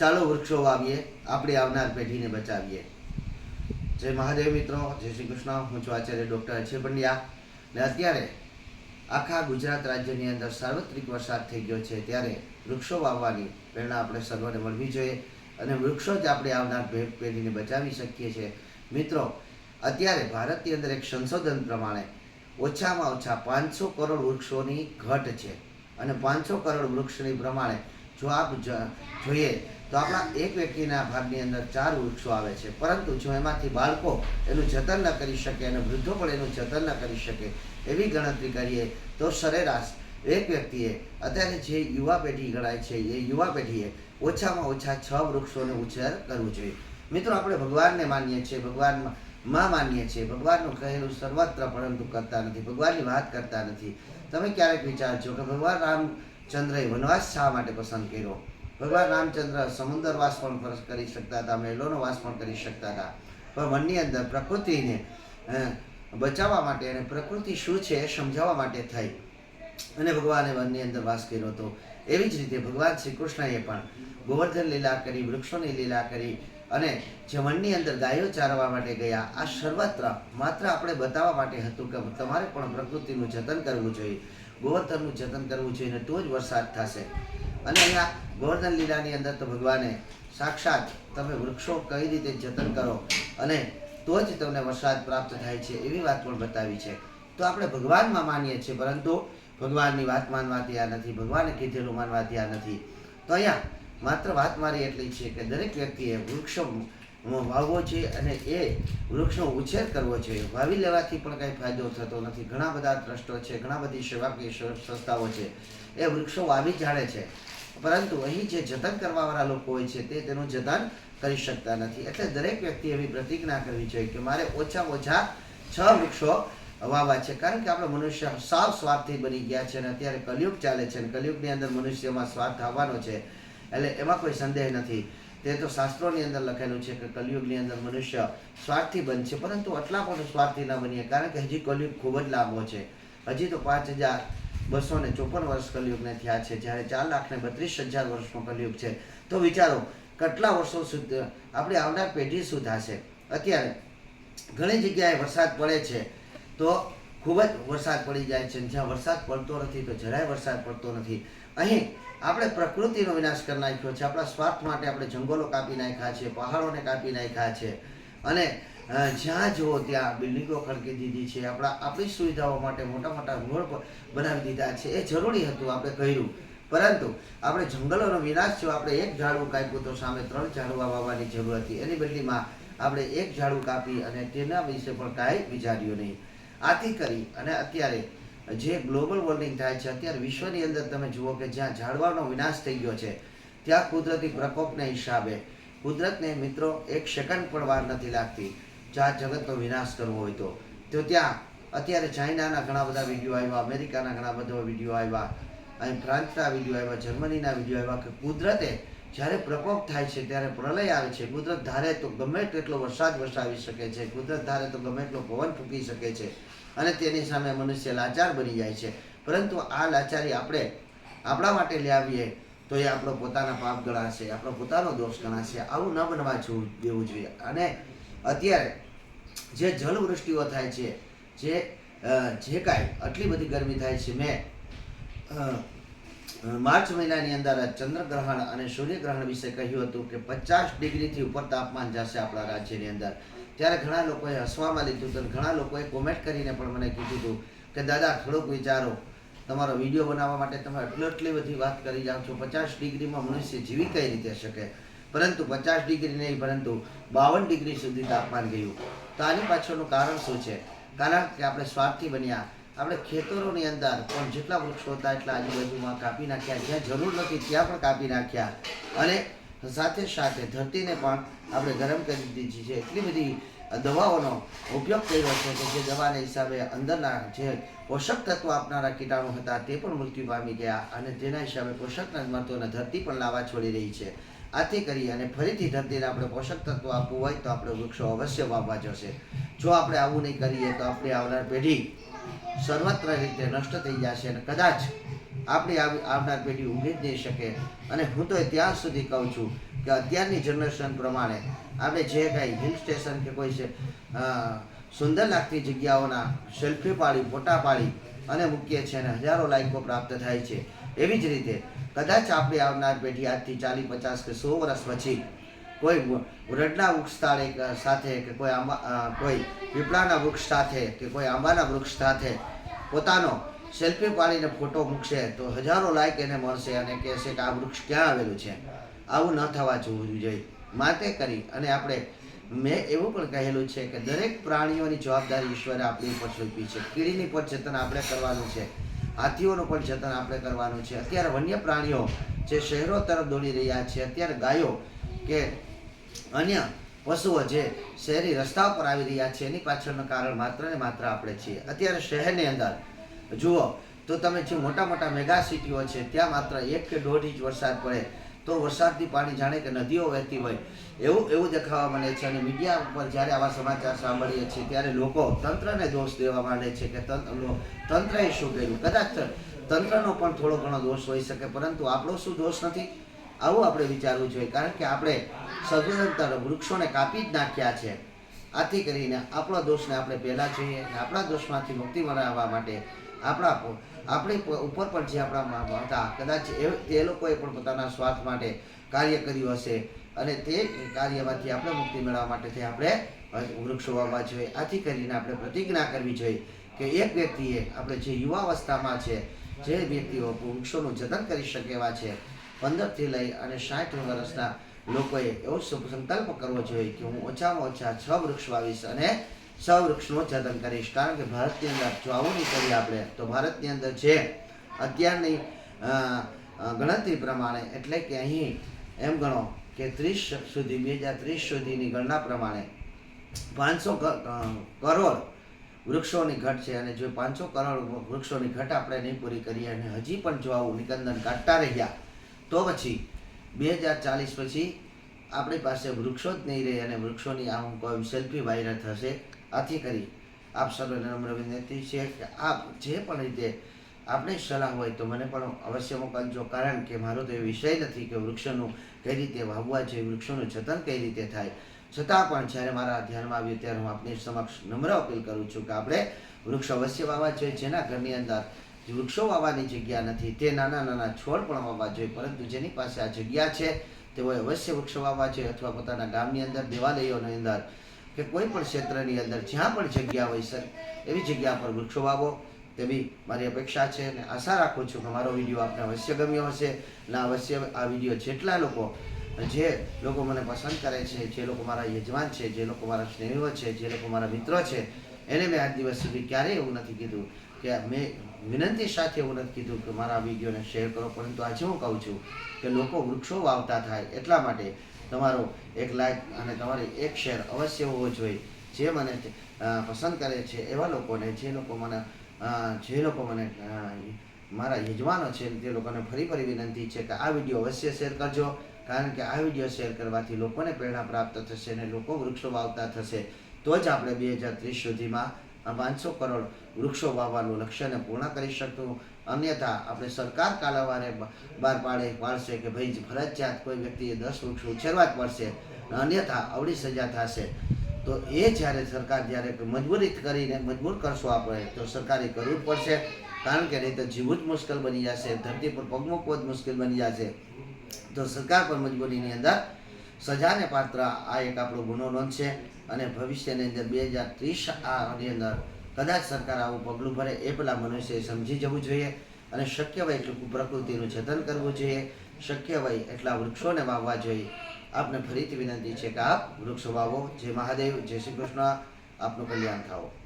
ચાલો વૃક્ષો વાવીએ, આપણે આવનાર પેઢીને બચાવીએ. જય મહાદેવ મિત્રો, જય શ્રી કૃષ્ણ. હું છું આચાર્ય ડૉક્ટર અક્ષય પંડ્યા. ને અત્યારે આખા ગુજરાત રાજ્યની અંદર સાર્વત્રિક વરસાદ થઈ ગયો છે, ત્યારે વૃક્ષો વાવવાની પ્રેરણા આપણે સર્વને મળવી જોઈએ અને વૃક્ષો જ આપણે આવનાર પેઢીને બચાવી શકીએ છીએ. મિત્રો, અત્યારે ભારતની અંદર એક સંશોધન પ્રમાણે ઓછામાં ઓછા પાંચસો કરોડ વૃક્ષોની ઘટ છે. અને પાંચસો કરોડ વૃક્ષની પ્રમાણે જો આપ જોઈએ તો આપણા એક વ્યક્તિના ભાગની અંદર ચાર વૃક્ષો આવે છે. પરંતુ જો એમાંથી બાળકો એનું જતન ન કરી શકે અને વૃદ્ધો પણ એનું જતન ન કરી શકે એવી ગણતરી કરીએ તો સરેરાશ એક વ્યક્તિએ અત્યારે જે યુવા પેઢી ગણાય છે, એ યુવા પેઢીએ ઓછામાં ઓછા છ વૃક્ષોને ઉછેર કરવું જોઈએ. મિત્રો, આપણે ભગવાનને માનીએ છીએ, ભગવાનમાં માં માનીએ છીએ. ભગવાનનું કહેલું સર્વત્ર પરંતુ કરતા નથી, ભગવાનની વાત કરતા નથી. તમે ક્યારેક વિચારજો કે ભગવાન રામચંદ્રએ વનવાસ શા માટે પસંદ કર્યો? ભગવાન રામચંદ્ર સમુદર વાસ પણ કરી શકતા હતા મહેલોનો વાસ પણ કરી શકતા હતા. પણ મનની અંદર પ્રકૃતિને બચાવવા માટે અને પ્રકૃતિ શું છે એ સમજાવવા માટે થઈ. અને ભગવાને વનની અંદર વાસ કર્યો હતો. એવી જ રીતે ભગવાન શ્રી કૃષ્ણએ પણ ગોવર્ધન લીલા કરી, વૃક્ષોની લીલા કરી અને જે વનની અંદર ગાયો ચારવા માટે ગયા, આ સર્વત્ર માત્ર આપણે બતાવવા માટે હતું કે તમારે પણ પ્રકૃતિનું જતન કરવું જોઈએ. ગોવર્ધનનું જતન કરવું જોઈએ અને તો જ વરસાદ થશે. અને અહીંયા ગોવર્ધન લીલાની અંદર તો ભગવાને સાક્ષાત તમે વૃક્ષો કઈ રીતે જતન કરો અને તો જ તમને વરસાદ પ્રાપ્ત થાય છે એવી વાત પણ બતાવી છે. તો આપણે ભગવાનમાં માનીએ છીએ, પરંતુ ભગવાનની વાત માનવા તૈયાર નથી, ભગવાને કીધેલું માનવા તૈયાર નથી. તો અહીંયા માત્ર વાત મારી એટલી છે કે દરેક વ્યક્તિએ વૃક્ષો વાવવો જોઈએ અને એ વૃક્ષનો ઉછેર કરવો જોઈએ. વાવી લેવાથી પણ કંઈ ફાયદો થતો નથી. ઘણા બધા ટ્રસ્ટો છે, ઘણા બધી સેવાકીય સંસ્થાઓ છે, એ વૃક્ષો વાવી જાણે છે. પરંતુ અહીં જે જતન કરવાવાળા લોકો હોય છે, તે તેનું જતન કરી શકતા નથી. એટલે દરેક વ્યક્તિ એવી પ્રતિજ્ઞા કરવી જોઈએ કે મારે ઓછામાં ઓછા છ વૃક્ષો વાવવા છે. કારણ કે આપણે મનુષ્ય સાવ સ્વાર્થી બની ગયા છે અને અત્યારે કલયુગ ચાલે છે અને કલયુગની અંદર મનુષ્યમાં સ્વાર્થ આવવાનો છે. એટલે એમાં કોઈ સંદેહ નથી. તે તો શાસ્ત્રોની અંદર લખેલું છે કે કલયુગની અંદર મનુષ્ય સ્વાર્થી બનશે પરંતુ આટલા પણ સ્વાર્થી ન બનીએ કારણ કે હજી કલયુગ ખૂબ જ લાંબો છે. હજી તો પાંચ હજાર બસો ને ચોપન વર્ષ કલયુગને થયા છે, જ્યારે ચાર લાખ ને બત્રીસ હજાર વર્ષનો કલયુગ છે. તો વિચારો, કેટલા વર્ષો સુધી, આપણી આવનાર પેઢી શું થશે અત્યારે ઘણી જગ્યાએ વરસાદ પડે છે, તો ખૂબ જ વરસાદ પડી જાય છે જ્યાં વરસાદ પડતો નથી તો જરાય વરસાદ પડતો નથી. અહીં આપણે પ્રકૃતિનો વિનાશ કરી નાખ્યો છે. આપણા સ્વાર્થ માટે આપણે જંગલો કાપી નાખ્યા છે, પહાડોને કાપી નાખ્યા છે. અને જ્યાં જુઓ ત્યાં બિલ્ડિંગો ખડકી દીધી છે. આપણા, આપણી સુવિધાઓ માટે મોટા મોટા રોડ બનાવી દીધા છે. એ જરૂરી હતું આપણે કહ્યું પરંતુ આપણે જંગલોનો વિનાશ થયો. આપણે એક ઝાડવું કાપ્યું તો સામે ત્રણ ઝાડવા વાવવાની જરૂર હતી. એની બદલીમાં આપણે એક ઝાડવું કાપી અને તેના વિશે પણ કાંઈ વિચાર્યું નહીં. આથી કરી અને અત્યારે જે ગ્લોબલ વોર્મિંગ થાય છે, અત્યારે વિશ્વની અંદર તમે જુઓ કે જ્યાં ઝાડવાનો વિનાશ થઈ ગયો છે, ત્યાં કુદરતી પ્રકોપના હિસાબે, કુદરતને મિત્રો એક સેકન્ડ પણ વાર નથી લાગતી જ્યાં જગતનો વિનાશ કરવો હોય તો. તો ત્યાં અત્યારે ચાઇનાના ઘણા બધા વીડિયો આવ્યા, અમેરિકાના ઘણા બધા વીડિયો આવ્યા, અહીં ફ્રાન્સના વીડિયો આવ્યા, જર્મનીના વીડિયો આવ્યા કે કુદરતે જ્યારે પ્રકોપ થાય છે, ત્યારે પ્રલય આવે છે. કુદરત ધારે તો ગમે તેટલો વરસાદ વરસાવી શકે છે, કુદરત ધારે તો ગમે એટલો પવન ફૂંકી શકે છે અને તેની સામે મનુષ્ય લાચાર બની જાય છે. પરંતુ આ લાચારી આપણે આપણા માટે લઈ આવીએ તો એ આપણો પોતાના પાપ ગણાશે, આપણો પોતાનો દોષ ગણાશે. આવું ન બનવા જોવું દેવું જોઈએ. અને અત્યારે જે જલવૃષ્ટિઓ થાય છે, જે જે કાંઈ, આટલી બધી ગરમી થાય છે, મેં માર્ચ મહિનાની અંદર ચંદ્રગ્રહણ અને સૂર્યગ્રહણ વિશે કહ્યું હતું કે પચાસ ડિગ્રીથી ઉપર તાપમાન જશે આપણા રાજ્યની અંદર. ત્યારે ઘણા લોકોએ હસવામાં લીધું હતું ઘણા લોકોએ કોમેન્ટ કરીને પણ મને કીધું હતું કે, દાદા, થોડુંક વિચારો. તમારો વીડિયો બનાવવા માટે તમે એટલી એટલી બધી વાત કરી જાઓ છો. પચાસ ડિગ્રીમાં મનુષ્ય જીવી કઈ રીતે શકે? પરંતુ પચાસ ડિગ્રી નહીં, પરંતુ બાવન ડિગ્રી સુધી તાપમાન ગયું. તો આની પાછળનું કારણ શું છે? કારણ કે આપણે સ્વાર્થી બન્યા. આપણે ખેતરોની અંદર પણ જેટલા વૃક્ષો હતા એટલા આજુબાજુમાં કાપી નાખ્યા, જ્યાં જરૂર નથી ત્યાં પણ કાપી નાખ્યા. અને સાથે સાથે ધરતીને પણ આપણે ગરમ કરી દીધી છે. એટલી બધી દવાઓનો ઉપયોગ કર્યો છે કે જે દવાના હિસાબે અંદરના જે પોષક તત્વ આપનારા કીટાણુ હતા તે પણ મૃત્યુ પામી ગયા અને તેના હિસાબે પોષક નથી ધરતી પણ લાવા છોડી રહી છે. આથી કરી અને ફરીથી ધરતીને આપણે પોષક તત્વો આપવું હોય તો આપણે વૃક્ષો અવશ્ય વાવવા જશે. જો આપણે આવું નહીં કરીએ તો આપણી આવનાર પેઢી સર્વત્ર રીતે નષ્ટ થઈ જશે અને કદાચ આપણી આવ- આવનાર પેઢી ઊંઘી જ નહીં શકે. અને હું તો ત્યાં સુધી કહું છું કે અત્યારની જનરેશન પ્રમાણે આપણે જે કાંઈ હિલ સ્ટેશન કે કોઈ છે સુંદર લાગતી જગ્યાઓના સેલ્ફી પાડી ફોટા પાડી અને મૂકીએ છીએ અને હજારો લાઇકો પ્રાપ્ત થાય છે. એવી જ રીતે કદાચ આપણી આવનાર પેઢી આજથી ચાલીસ, પચાસ કે સો વર્ષ પછી કોઈ વ- વૃક્ષ સાથે કે કોઈ આંબા કોઈ પીપળાના વૃક્ષ સાથે કે કોઈ આંબાના વૃક્ષ સાથે પોતાનો સેલ્ફી પાડીને ફોટો મૂકશે તો હજારો લાઈક એને મળશે અને કહેશે કે આ વૃક્ષ ક્યાં આવેલું છે. આવું ન થવા જોવું જોઈએ. માટે કરી અને આપણે મેં એવું પણ કહેલું છે કે દરેક પ્રાણીઓની જવાબદારી ઈશ્વરે આપણી ઉપર સોંપી છે. કીડીની પણ જતન આપણે કરવાનું છે. હાથીઓનું પણ જતન આપણે કરવાનું છે. અત્યારે વન્ય પ્રાણીઓ જે શહેરો તરફ દોડી રહ્યા છે, અત્યારે ગાયો કે અન્ય પશુઓ જે શહેરી રસ્તા ઉપર આવી રહ્યા છે, એની પાછળનું કારણ માત્ર ને માત્ર આપણે છીએ. અત્યારે શહેરની અંદર, જુઓ, તો તમે જે મોટા મોટા મેગા સિટીઓ છે, ત્યાં માત્ર એક કે દોઢ ઇંચ વરસાદ પડે, તો વરસાદથી પાણી જાણે કે નદીઓ વહેતી હોય, એવું એવું દેખાવા મળે છે. અને મીડિયા ઉપર જ્યારે આવા સમાચાર સાંભળીએ છીએ, ત્યારે લોકો તંત્રને દોષ દેવા માંડે છે કે તંત્ર તંત્રએ શું કર્યું? કદાચ તંત્રનો પણ થોડો ઘણો દોષ હોઈ શકે, પરંતુ આપણો શું દોષ નથી? આવું આપણે વિચારવું જોઈએ. કારણ કે આપણે સદંતર વૃક્ષોને કાપી જ નાખ્યા છે. આથી કરીને આપણા દોષને આપણે પહેલાં જોઈએ અને આપણા દોષમાંથી મુક્તિ મેળવવા માટે આપણા આપણી ઉપર પણ જે આપણા હતા, કદાચ એ, તે લોકોએ પણ પોતાના સ્વાર્થ માટે કાર્ય કર્યું હશે અને તે કાર્યમાંથી આપણે મુક્તિ મેળવવા માટેથી આપણે વૃક્ષો વાવવા જોઈએ. આથી કરીને આપણે પ્રતિજ્ઞા કરવી જોઈએ કે એક વ્યક્તિએ આપણે જે યુવાવસ્થામાં છે, જે વ્યક્તિઓ વૃક્ષોનું જતન કરી શકે એવા છે પંદરથી લઈ અને સાઠ વર્ષના લોકોએ એવો સંકલ્પ કરવો જોઈએ કે હું ઓછામાં ઓછા છ વૃક્ષ વાવીશ અને છ વૃક્ષનું જતન કરીશ. કારણ કે ભારતની અંદર જો આવું નહીં કરીએ આપણે, તો ભારતની અંદર જે અત્યારની ગણતરી પ્રમાણે, એટલે કે અહીં એમ ગણો કે ત્રીસ સુધી, બે હજાર ત્રીસ સુધીની ગણના પ્રમાણે પાંચસો કરોડ વૃક્ષોની ઘટ છે અને જો પાંચસો કરોડ વૃક્ષોની ઘટ આપણે નહીં પૂરી કરીએ અને હજી પણ જો આવું નિકંદન કાઢતા રહ્યા તો પછી બે હજાર ચાલીસ પછી આપણી પાસે વૃક્ષો જ નહીં રહે અને વૃક્ષોની આમ કોઈ સેલ્ફી વાયરલ થશે. આથી કરી આપ સર્વને નમ્ર વિનંતી છે કે આપ જે પણ રીતે આપણે સલાહ હોય તો મને પણ અવશ્ય મોકલજો. કારણ કે મારો તો એ વિષય નથી કે વૃક્ષોનું કઈ રીતે વાવવા જોઈએ, વૃક્ષોનું જતન કઈ રીતે થાય. છતાં પણ જ્યારે મારા ધ્યાનમાં આવ્યું ત્યારે હું આપની સમક્ષ નમ્ર અપીલ કરું છું કે આપણે વૃક્ષ અવશ્ય વાવવા જોઈએ, જેના ઘરની અંદર વૃક્ષો વાવવાની જગ્યા નથી. તે નાના નાના છોડ પણ વાવવા જોઈએ, પરંતુ જેની પાસે આ જગ્યા છે, તેઓએ અવશ્ય વૃક્ષો વાવવા જોઈએ અથવા પોતાના ગામની અંદર, દેવાલયોની અંદર કે કોઈ પણ ક્ષેત્રની અંદર, જ્યાં પણ જગ્યા હોય સર, એવી જગ્યા પર વૃક્ષો વાવો. તેવી મારી અપેક્ષા છે અને આશા રાખું છું કે મારો વીડિયો આપને અવશ્ય ગમ્યો હશે અને અવશ્ય આ વીડિયો જેટલા લોકો, જે લોકો મને પસંદ કરે છે, જે લોકો મારા યજમાન છે, જે લોકો મારા સ્નેહીઓ છે, જે લોકો મારા મિત્રો છે, એને મેં આજ દિવસ સુધી ક્યારેય એવું નથી કીધું કે મેં વિનંતી સાથે હું નથી કીધું કે મારા વિડીયોને શેર કરો, પરંતુ આજે હું કહું છું કે લોકો વૃક્ષો વાવતા થાય એટલા માટે તમારો એક લાઈક અને તમારી એક શેર અવશ્ય હોવો જોઈએ. જે મને પસંદ કરે છે એવા લોકોને, જે લોકો મને જે લોકો મને મારા યજમાનો છે, તે લોકોને ફરી ફરી વિનંતી છે કે આ વીડિયો અવશ્ય શેર કરજો, કારણ કે આ વીડિયો શેર કરવાથી લોકોને પ્રેરણા પ્રાપ્ત થશે અને લોકો વૃક્ષો વાવતા થશે. તો જ આપણે બે હજાર ત્રીસ સુધીમાં આ પાંચસો કરોડ વૃક્ષો વાવવાનું લક્ષ્યને પૂર્ણ કરી શકતું. અન્યથા આપણે સરકાર કાલાવારે બહાર પાડે, પાડશે કે ભાઈ ફરજિયાત કોઈ વ્યક્તિએ દસ વૃક્ષ ઉછેરવા જ પડશે. અન્યથા અવળી સજા થશે. તો એ જ્યારે સરકાર જ્યારે મજબૂરી કરીને મજબૂર કરશો આપણે, તો સરકારે કરવું જ પડશે. કારણ કે નહીં તો જીવવું જ મુશ્કેલ બની જશે, ધરતી પર પગ મૂકવો જ મુશ્કેલ બની જશે. તો સરકાર પર મજબૂરીની અંદર સજાને પાત્ર આ એક આપણો ગુનો નોંધશે અને ભવિષ્યની અંદર બે હજાર ત્રીસ આની અંદર કદાચ સરકાર આવું પગલું ભરે એ પેલા મનુષ્યએ સમજી જવું જોઈએ અને શક્ય હોય એટલું પ્રકૃતિનું જતન કરવું જોઈએ. શક્ય હોય એટલા વૃક્ષોને વાવવા જોઈએ. આપને ફરીથી વિનંતી છે કે આપ વૃક્ષો વાવો. જય મહાદેવ. જય શ્રી કૃષ્ણ. આપનું કલ્યાણ થાઓ.